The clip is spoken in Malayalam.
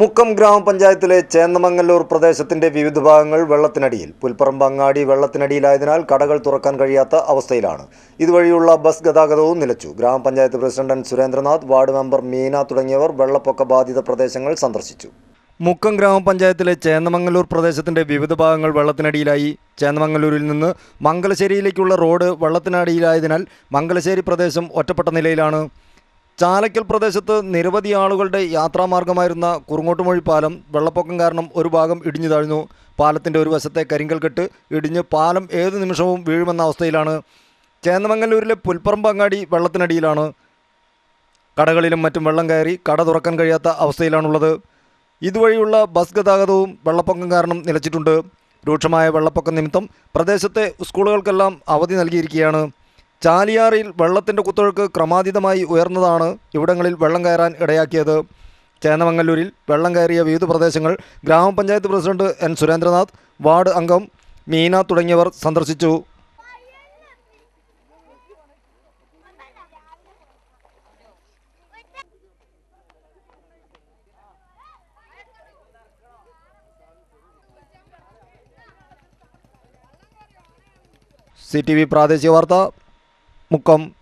മുക്കം ഗ്രാമപഞ്ചായത്തിലെ ചേന്നമംഗല്ലൂർ പ്രദേശത്തിന്റെ വിവിധ ഭാഗങ്ങൾ വെള്ളത്തിനടിയിൽ. പുൽപ്പറമ്പ് അങ്ങാടി വെള്ളത്തിനടിയിലായതിനാൽ കടകൾ തുറക്കാൻ കഴിയാത്ത അവസ്ഥയിലാണ്. ഇതുവഴിയുള്ള ബസ് ഗതാഗതവും നിലച്ചു. ഗ്രാമപഞ്ചായത്ത് president Surendranath ward member Meena തുടങ്ങിയവർ വെള്ളപ്പൊക്ക ബാധിത പ്രദേശങ്ങൾ സന്ദർശിച്ചു. മുക്കം ഗ്രാമപഞ്ചായത്തിലെ ചേന്നമംഗല്ലൂർ പ്രദേശത്തിന്റെ വിവിധ ഭാഗങ്ങൾ വെള്ളത്തിനടിയിലായി. ചേന്നമംഗലൂരിൽ നിന്ന് മംഗലശ്ശേരിയിലേക്കുള്ള റോഡ് വെള്ളത്തിനടിയിലായതിനാൽ മംഗലശ്ശേരി പ്രദേശം ഒറ്റപ്പെട്ട നിലയിലാണ്. ചാലക്കൽ പ്രദേശത്ത് നിരവധി ആളുകളുടെ യാത്രാമാർഗമായിരുന്ന കുറുങ്ങോട്ടുമൊഴി പാലം വെള്ളപ്പൊക്കം കാരണം ഒരു ഭാഗം ഇടിഞ്ഞു താഴ്ന്നു. പാലത്തിന്റെ ഒരു വശത്തെ കരിങ്കൽ കെട്ട് ഇടിഞ്ഞ് പാലം ഏത് നിമിഷവും വീഴുമെന്ന അവസ്ഥയിലാണ്. ചേന്നമംഗല്ലൂരിലെ പുൽപ്പറമ്പ് അങ്ങാടി വെള്ളത്തിനടിയിലാണ്. കടകളിലും മറ്റും വെള്ളം കയറി കട തുറക്കാൻ കഴിയാത്ത അവസ്ഥയിലാണുള്ളത്. ഇതുവഴിയുള്ള ബസ് ഗതാഗതവും വെള്ളപ്പൊക്കം കാരണം നിലച്ചിട്ടുണ്ട്. രൂക്ഷമായ വെള്ളപ്പൊക്കം നിമിത്തം പ്രദേശത്തെ സ്കൂളുകൾക്കെല്ലാം അവധി നൽകിയിരിക്കുകയാണ്. ചാലിയാറിൽ വെള്ളത്തിന്റെ കുത്തൊഴുക്ക് ക്രമാതീതമായി ഉയർന്നതാണ് ഇവിടങ്ങളിൽ വെള്ളം കയറാൻ ഇടയാക്കിയത്. ചേന്നമംഗല്ലൂരിൽ വെള്ളം കയറിയ വിവിധ പ്രദേശങ്ങൾ ഗ്രാമപഞ്ചായത്ത് പ്രസിഡന്റ് എൻ. സുരേന്ദ്രനാഥ് വാർഡ് അംഗം മീന തുടങ്ങിയവർ സന്ദർശിച്ചു. സി ടി വി പ്രാദേശിക വാർത്ത 木工